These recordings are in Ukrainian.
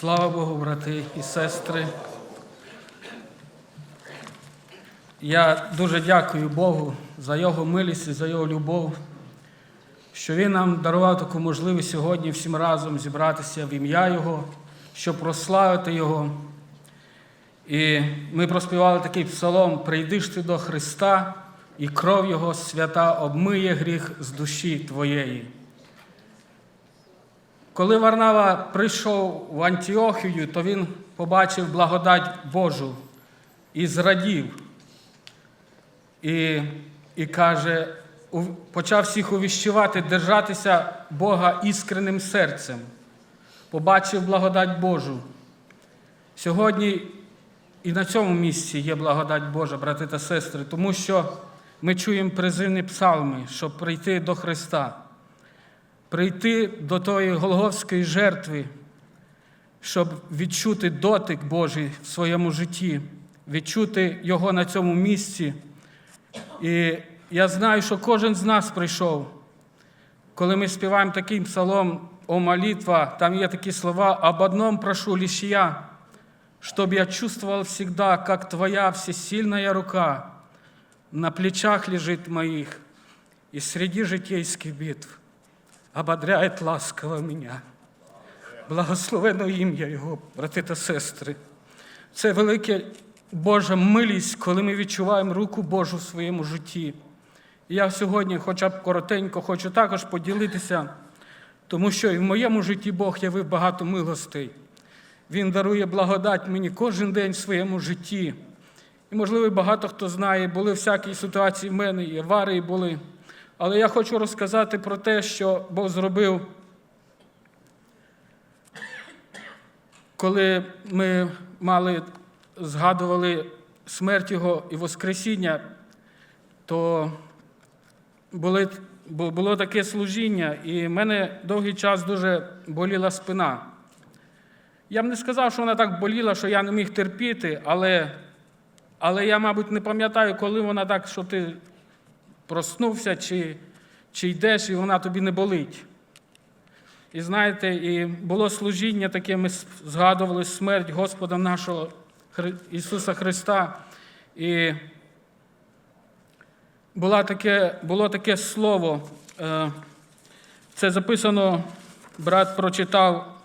Слава Богу, брати і сестри. Я дуже дякую Богу за Його милість і за Його любов, що Він нам дарував таку можливість сьогодні всім разом зібратися в ім'я Його, щоб прославити Його. І ми проспівали такий псалом: Прийди ж ти до Христа, і кров Його свята обмиє гріх з душі твоєї. Коли Варнава прийшов в Антіохію, то він побачив благодать Божу і зрадів. І, і каже, почав всіх увіщувати, держатися Бога іскренним серцем. Побачив благодать Божу. Сьогодні і на цьому місці є благодать Божа, брати та сестри, тому що ми чуємо призивні псалми, щоб прийти до Христа прийти до тої Голговської жертви, щоб відчути дотик Божий в своєму житті, відчути Його на цьому місці. І я знаю, що кожен з нас прийшов. Коли ми співаємо такий псалом о молитва, там є такі слова «Об одном прошу лишь я, чтобы я чувствовал всегда, как Твоя всесильная рука на плечах лежит моих и среди житейских битв ободряет ласково мене. Благословено ім'я Його, брати та сестри. Це велика Божа милість, коли ми відчуваємо руку Божу в своєму житті. І я сьогодні, хоча б коротенько, хочу також поділитися, тому що і в моєму житті Бог явив багато милостей. Він дарує благодать мені кожен день в своєму житті. І, можливо, багато хто знає, були всякі ситуації в мене, і аварії були. Але я хочу розказати про те, що Бог зробив, коли ми мали, згадували смерть Його і Воскресіння, то були, було таке служіння, і в мене довгий час дуже боліла спина. Я б не сказав, що вона так боліла, що я не міг терпіти, але, але я, мабуть, не пам'ятаю, коли вона так, що ти проснувся, чи, чи йдеш, і вона тобі не болить. І знаєте, і було служіння таке, ми згадували смерть Господа нашого Ісуса Христа. І була таке, було таке слово. е, Це записано, брат прочитав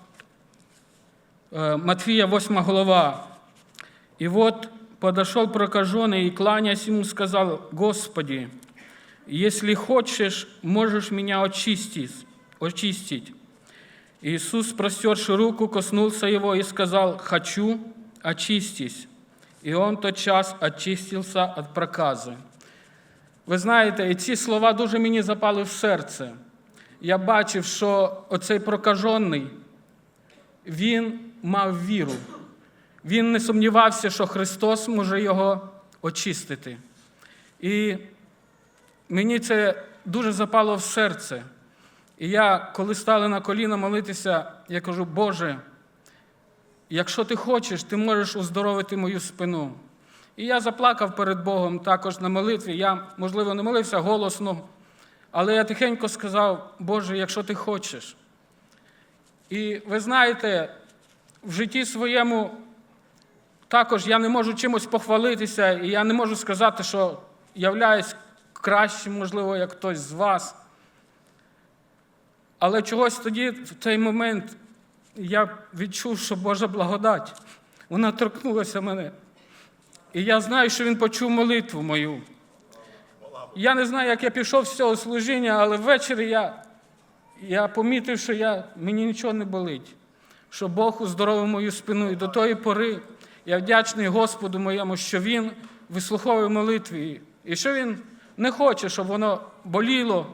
е, Матфія, 8 глава. И вот подошел прокаженный и, кланясь ему, сказал, «Господи, если хочешь, можешь меня очистить». очистить. Иисус, простерши руку, коснулся его и сказал, «Хочу, очистись». І он тотчас очистився від прокази. Ви знаєте, ці слова дуже мені запали в серце. Я бачив, що оцей прокажений, він мав віру. Він не сумнівався, що Христос може його очистити. І мені це дуже запало в серце. І я, коли стали на коліна молитися, я кажу, Боже, якщо ти хочеш, ти можеш оздоровити мою спину. І я заплакав перед Богом також на молитві. Я, можливо, не молився голосно, але я тихенько сказав, Боже, якщо ти хочеш. І ви знаєте, в житті своєму також я не можу чимось похвалитися, і я не можу сказати, що являюсь кращим, можливо, як хтось з вас. Але чогось тоді, в цей момент, я відчув, що Божа благодать, вона торкнулася мене. І я знаю, що Він почув молитву мою. Я не знаю, як я пішов з цього служіння, але ввечері я, я помітив, що я, мені нічого не болить, що Бог уздоровив мою спину. І до тої пори я вдячний Господу моєму, що Він вислуховує молитві, і що Він не хоче, щоб воно боліло.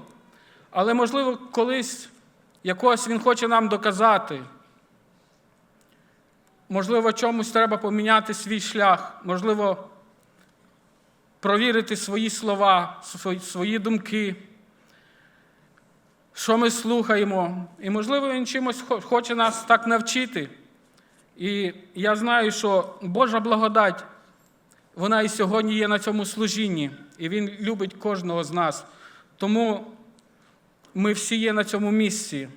Але, можливо, колись якось Він хоче нам доказати. Можливо, чомусь треба поміняти свій шлях, можливо, провірити свої слова, свої- думки, що ми слухаємо. І, можливо, він чимось хоче нас так навчити. І я знаю, що Божа благодать, вона і сьогодні є на цьому служінні, і Він любить кожного з нас. Тому ми всі є на цьому місці.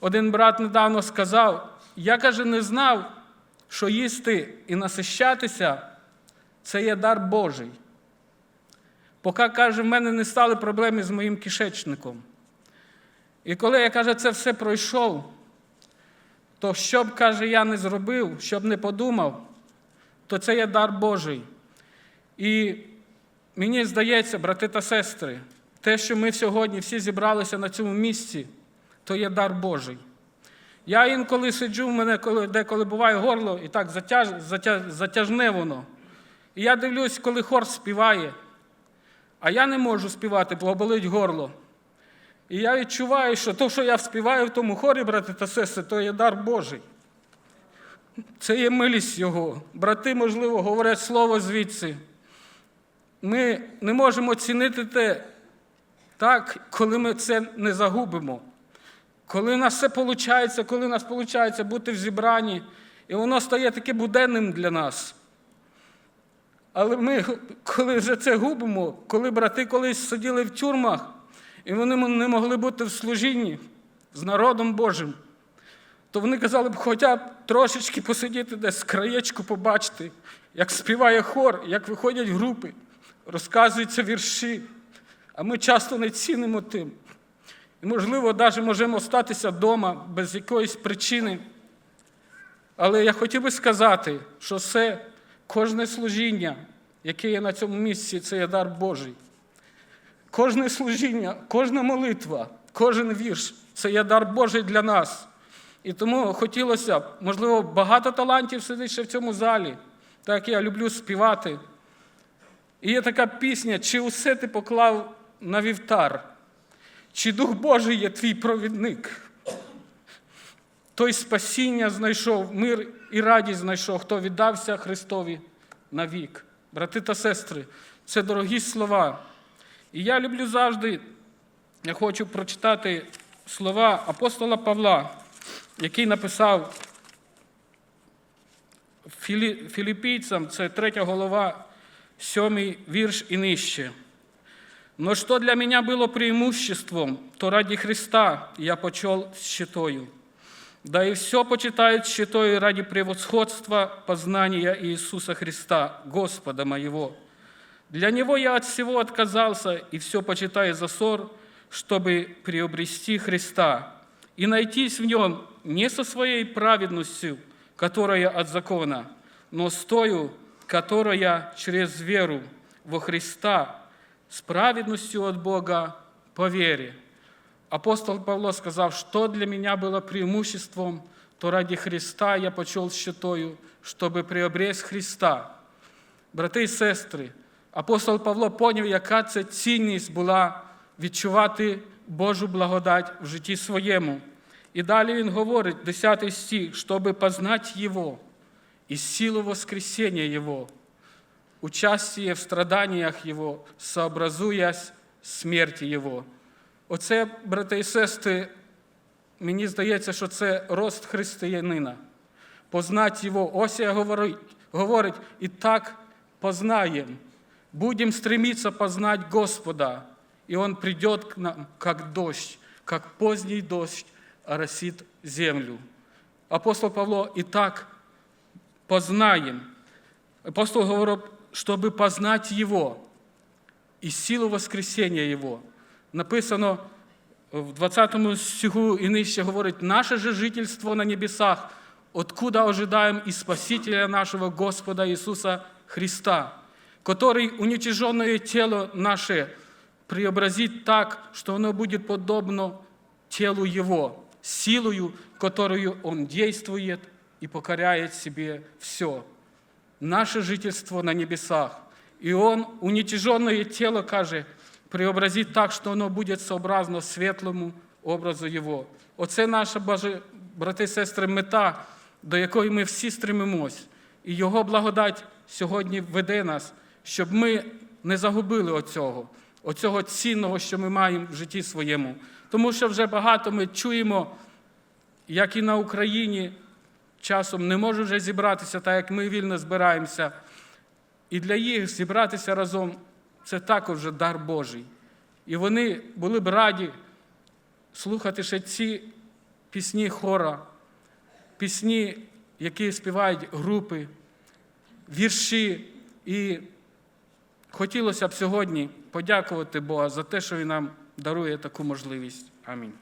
Один брат недавно сказав: я каже, не знав, що їсти і насищатися це є дар Божий. Поки каже, в мене не стали проблеми з моїм кишечником. І коли я каже, це все пройшов, то що б, каже, я не зробив, що б не подумав, то це є дар Божий. І мені здається, брати та сестри, те, що ми сьогодні всі зібралися на цьому місці, то є дар Божий. Я інколи сиджу, в мене коли, деколи буває горло, і так затяж, затяж, затяжне воно. І я дивлюсь, коли хор співає, а я не можу співати, бо болить горло. І я відчуваю, що те, що я співаю в тому хорі, брати та сестри, то є дар Божий. Це є милість Його. Брати, можливо, говорять слово звідси. Ми не можемо цінити те так, коли ми це не загубимо. Коли в нас все виходить, коли в нас виходить бути в зібранні, і воно стає таке буденним для нас. Але ми, коли вже це губимо, коли брати колись сиділи в тюрмах, і вони не могли бути в служінні з народом Божим, то вони казали б, хоча б трошечки посидіти десь, краєчку побачити, як співає хор, як виходять групи, розказуються вірші. А ми часто не цінимо тим. І, можливо, навіть можемо остатися вдома без якоїсь причини. Але я хотів би сказати, що все, кожне служіння, яке є на цьому місці, це є дар Божий. Кожне служіння, кожна молитва, кожен вірш це є дар Божий для нас. І тому хотілося б, можливо, багато талантів сидить ще в цьому залі, так я люблю співати. І є така пісня, чи усе ти поклав на вівтар, чи Дух Божий є твій провідник. Той спасіння знайшов, мир і радість знайшов, хто віддався Христові навік. Брати та сестри, це дорогі слова. І я люблю завжди, я хочу прочитати слова апостола Павла, який написав Філі- філіппійцям, це третя голова, сьомий вірш і нижче. Но что для меня было преимуществом, то ради Христа я почел щитою. Да и все почитают щитою ради превосходства познания Иисуса Христа, Господа моего. Для Него я от всего отказался и все почитаю за ссор, чтобы приобрести Христа и найтись в Нем не со своей праведностью, которая от закона, но с тою, которая через веру во Христа, с праведностью от Бога по вере. Апостол Павло сказав, что для меня было преимуществом, то ради Христа я почел щитою, чтобы приобрести Христа. Брати і сестри, апостол Павло поняв, яка це цінність була відчувати Божу благодать в житті своєму. І далі він говорить, 10 стих, щоб познать Його і силу воскресения Його, участие в страданиях Його, сообразуясь смерті Його. Оце, брати і сестри, мені здається, що це рост християнина. Познать Його. Осія говорить, говорить і так познаем. Будем стремиться познать Господа, и Он придет к нам, как дождь, как поздний дождь оросит землю. Апостол Павло і так познаем. Апостол говорил, чтобы познать Его и силу воскресения Его. Написано в 20 стиху і нижче говорить, наше же жительство на небесах, откуда ожидаем и Спасителя нашего Господа Иисуса Христа, который уничиженное тело наше преобразит так, что оно будет подобно телу Его, силою, которую Он действует и покоряет себе все. Наше жительство на небесах. И Он уничиженное тело, каже, преобразить так, що воно буде сообразно світлому образу Його. Оце наша, брати і сестри, мета, до якої ми всі стремимось. І Його благодать сьогодні веде нас, щоб ми не загубили оцього, оцього цінного, що ми маємо в житті своєму. Тому що вже багато ми чуємо, як і на Україні часом не можуть вже зібратися, так як ми вільно збираємося. І для їх зібратися разом це також вже дар Божий. І вони були б раді слухати ще ці пісні хора, пісні, які співають групи, вірші. І хотілося б сьогодні подякувати Бога за те, що Він нам дарує таку можливість. Амінь.